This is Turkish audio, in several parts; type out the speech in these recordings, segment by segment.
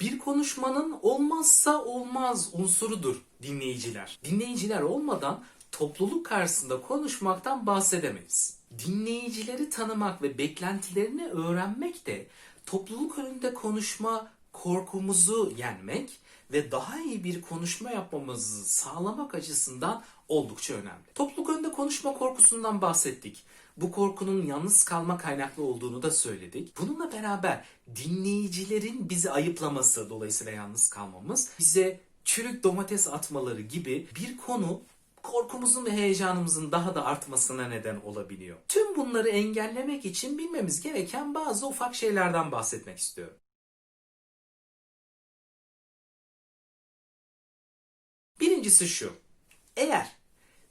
Bir konuşmanın olmazsa olmaz unsurudur dinleyiciler. Dinleyiciler olmadan topluluk karşısında konuşmaktan bahsedemeyiz. Dinleyicileri tanımak ve beklentilerini öğrenmek de topluluk önünde konuşma korkumuzu yenmek ve daha iyi bir konuşma yapmamızı sağlamak açısından oldukça önemli. Topluluk önünde konuşma korkusundan bahsettik. Bu korkunun yalnız kalma kaynaklı olduğunu da söyledik. Bununla beraber dinleyicilerin bizi ayıplaması dolayısıyla yalnız kalmamız bize çürük domates atmaları gibi bir konu korkumuzun ve heyecanımızın daha da artmasına neden olabiliyor. Tüm bunları engellemek için bilmemiz gereken bazı ufak şeylerden bahsetmek istiyorum. Birincisi şu. Eğer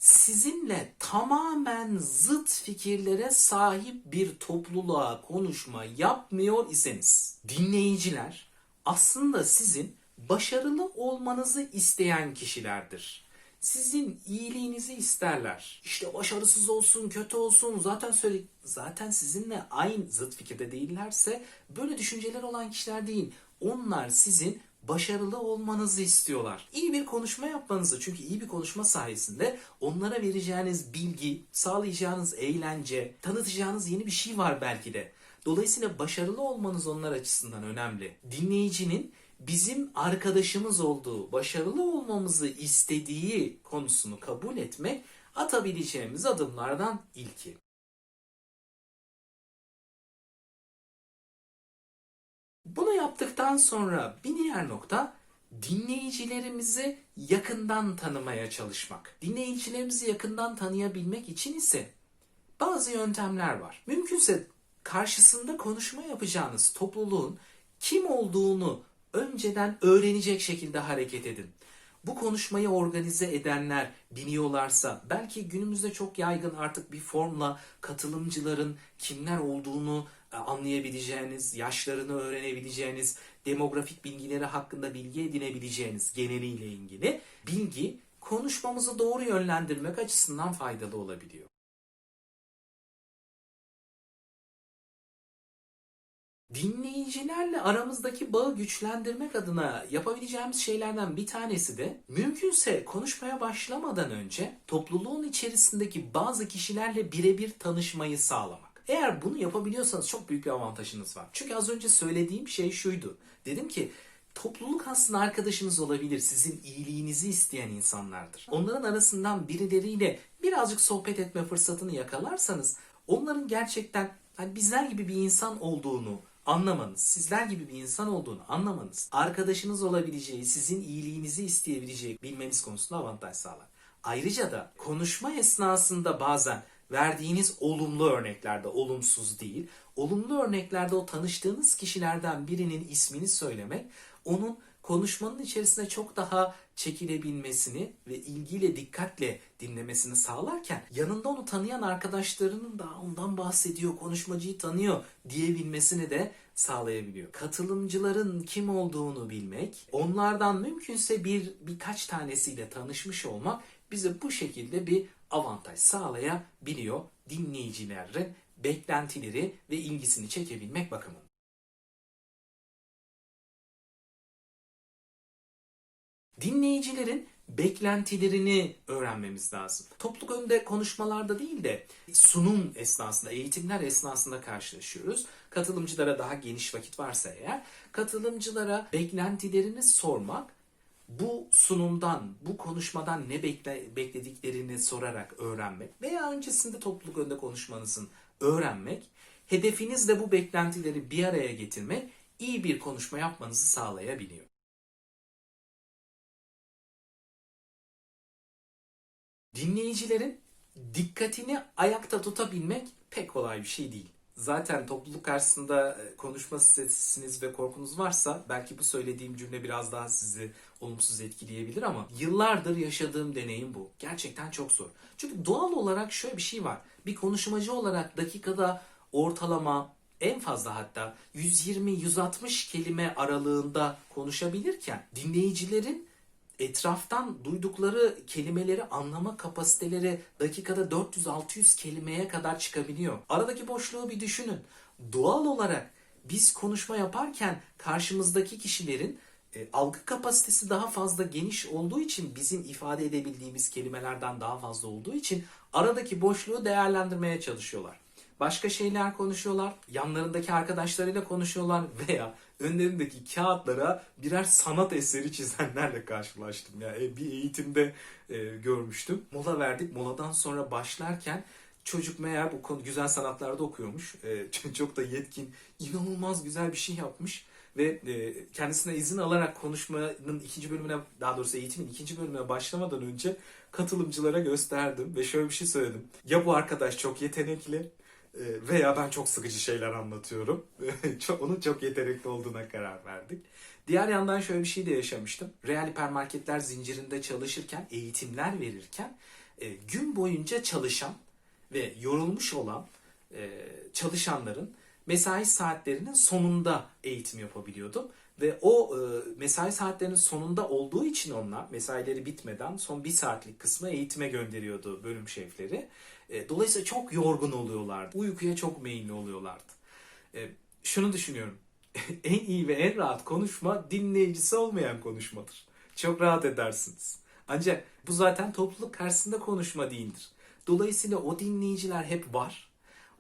sizinle tamamen zıt fikirlere sahip bir topluluğa konuşma yapmıyor iseniz dinleyiciler aslında sizin başarılı olmanızı isteyen kişilerdir. Sizin iyiliğinizi isterler. İşte başarısız olsun, kötü olsun. Zaten söyle zaten sizinle aynı zıt fikirde değillerse böyle düşünceler olan kişiler değil. Onlar sizin başarılı olmanızı istiyorlar. İyi bir konuşma yapmanızı çünkü iyi bir konuşma sayesinde onlara vereceğiniz bilgi, sağlayacağınız eğlence, tanıtacağınız yeni bir şey var belki de. Dolayısıyla başarılı olmanız onlar açısından önemli. Dinleyicinin bizim arkadaşımız olduğu, başarılı olmamızı istediği konusunu kabul etmek atabileceğimiz adımlardan ilki. Bunu yaptıktan sonra bir diğer nokta dinleyicilerimizi yakından tanımaya çalışmak. Dinleyicilerimizi yakından tanıyabilmek için ise bazı yöntemler var. Mümkünse karşısında konuşma yapacağınız topluluğun kim olduğunu önceden öğrenecek şekilde hareket edin. Bu konuşmayı organize edenler biliyorlarsa belki günümüzde çok yaygın artık bir formla katılımcıların kimler olduğunu anlayabileceğiniz, yaşlarını öğrenebileceğiniz, demografik bilgileri hakkında bilgi edinebileceğiniz geneliyle ilgili bilgi konuşmamızı doğru yönlendirmek açısından faydalı olabiliyor. Dinleyicilerle aramızdaki bağı güçlendirmek adına yapabileceğimiz şeylerden bir tanesi de mümkünse konuşmaya başlamadan önce topluluğun içerisindeki bazı kişilerle birebir tanışmayı sağlamak. Eğer bunu yapabiliyorsanız çok büyük bir avantajınız var. Çünkü az önce söylediğim şey şuydu. Dedim ki topluluk aslında arkadaşınız olabilir. Sizin iyiliğinizi isteyen insanlardır. Onların arasından birileriyle birazcık sohbet etme fırsatını yakalarsanız onların gerçekten hani bizler gibi bir insan olduğunu anlamanız, sizler gibi bir insan olduğunu anlamanız, arkadaşınız olabileceği, sizin iyiliğinizi isteyebileceği bilmeniz konusunda avantaj sağlar. Ayrıca da konuşma esnasında bazen verdiğiniz olumlu örneklerde, olumsuz değil, olumlu örneklerde o tanıştığınız kişilerden birinin ismini söylemek, onun konuşmanın içerisine çok daha çekilebilmesini ve ilgiyle dikkatle dinlemesini sağlarken yanında onu tanıyan arkadaşlarının da ondan bahsediyor, konuşmacıyı tanıyor diyebilmesini de sağlayabiliyor. Katılımcıların kim olduğunu bilmek, onlardan mümkünse bir birkaç tanesiyle tanışmış olmak bize bu şekilde bir avantaj sağlayabiliyor dinleyicilerin beklentileri ve ilgisini çekebilmek bakımından. Dinleyicilerin beklentilerini öğrenmemiz lazım. Topluluk önünde konuşmalarda değil de sunum esnasında, eğitimler esnasında karşılaşıyoruz. Katılımcılara daha geniş vakit varsa eğer, katılımcılara beklentilerini sormak, bu sunumdan, bu konuşmadan ne bekle, beklediklerini sorarak öğrenmek veya öncesinde topluluk önünde konuşmanızın öğrenmek, hedefinizle bu beklentileri bir araya getirmek iyi bir konuşma yapmanızı sağlayabiliyor. Dinleyicilerin dikkatini ayakta tutabilmek pek kolay bir şey değil. Zaten topluluk karşısında e, konuşma stresiniz ve korkunuz varsa belki bu söylediğim cümle biraz daha sizi olumsuz etkileyebilir ama yıllardır yaşadığım deneyim bu. Gerçekten çok zor. Çünkü doğal olarak şöyle bir şey var. Bir konuşmacı olarak dakikada ortalama en fazla hatta 120-160 kelime aralığında konuşabilirken dinleyicilerin etraftan duydukları kelimeleri anlama kapasiteleri dakikada 400-600 kelimeye kadar çıkabiliyor. Aradaki boşluğu bir düşünün. Doğal olarak biz konuşma yaparken karşımızdaki kişilerin e, algı kapasitesi daha fazla geniş olduğu için bizim ifade edebildiğimiz kelimelerden daha fazla olduğu için aradaki boşluğu değerlendirmeye çalışıyorlar. Başka şeyler konuşuyorlar, yanlarındaki arkadaşlarıyla konuşuyorlar veya önlerindeki kağıtlara birer sanat eseri çizenlerle karşılaştım. Ya e, bir eğitimde e, görmüştüm. Mola verdik. Moladan sonra başlarken çocuk meğer bu konu güzel sanatlarda okuyormuş. E, çok da yetkin, inanılmaz güzel bir şey yapmış ve e, kendisine izin alarak konuşmanın ikinci bölümüne daha doğrusu eğitimin ikinci bölümüne başlamadan önce katılımcılara gösterdim ve şöyle bir şey söyledim. Ya bu arkadaş çok yetenekli veya ben çok sıkıcı şeyler anlatıyorum. Onun çok yetenekli olduğuna karar verdik. Diğer yandan şöyle bir şey de yaşamıştım. Real hipermarketler zincirinde çalışırken, eğitimler verirken e, gün boyunca çalışan ve yorulmuş olan e, çalışanların mesai saatlerinin sonunda eğitim yapabiliyordum. Ve o e, mesai saatlerinin sonunda olduğu için onlar mesaileri bitmeden son bir saatlik kısmı eğitime gönderiyordu bölüm şefleri. E, dolayısıyla çok yorgun oluyorlardı. Uykuya çok meyilli oluyorlardı. E, şunu düşünüyorum. en iyi ve en rahat konuşma dinleyicisi olmayan konuşmadır. Çok rahat edersiniz. Ancak bu zaten topluluk karşısında konuşma değildir. Dolayısıyla o dinleyiciler hep var.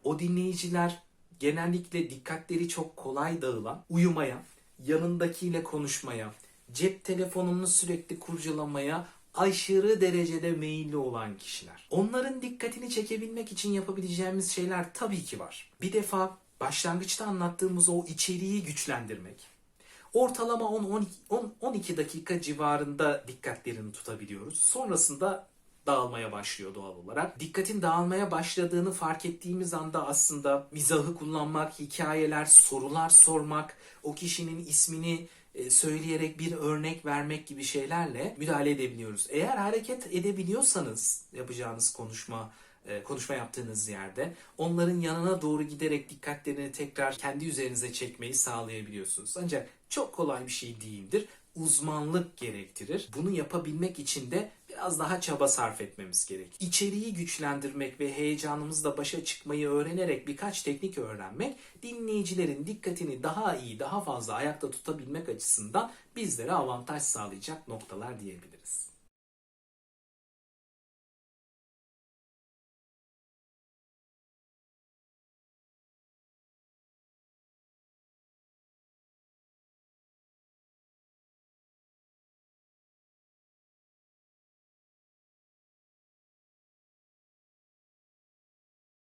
O dinleyiciler genellikle dikkatleri çok kolay dağılan, uyumaya, yanındakiyle konuşmaya, cep telefonunu sürekli kurcalamaya aşırı derecede meyilli olan kişiler. Onların dikkatini çekebilmek için yapabileceğimiz şeyler tabii ki var. Bir defa başlangıçta anlattığımız o içeriği güçlendirmek. Ortalama 10-12 dakika civarında dikkatlerini tutabiliyoruz. Sonrasında dağılmaya başlıyor doğal olarak. Dikkatin dağılmaya başladığını fark ettiğimiz anda aslında mizahı kullanmak, hikayeler, sorular sormak, o kişinin ismini e, söyleyerek bir örnek vermek gibi şeylerle müdahale edebiliyoruz. Eğer hareket edebiliyorsanız yapacağınız konuşma e, konuşma yaptığınız yerde onların yanına doğru giderek dikkatlerini tekrar kendi üzerinize çekmeyi sağlayabiliyorsunuz. Ancak çok kolay bir şey değildir. Uzmanlık gerektirir. Bunu yapabilmek için de biraz daha çaba sarf etmemiz gerek. İçeriği güçlendirmek ve heyecanımızla başa çıkmayı öğrenerek birkaç teknik öğrenmek dinleyicilerin dikkatini daha iyi, daha fazla ayakta tutabilmek açısından bizlere avantaj sağlayacak noktalar diyebiliriz.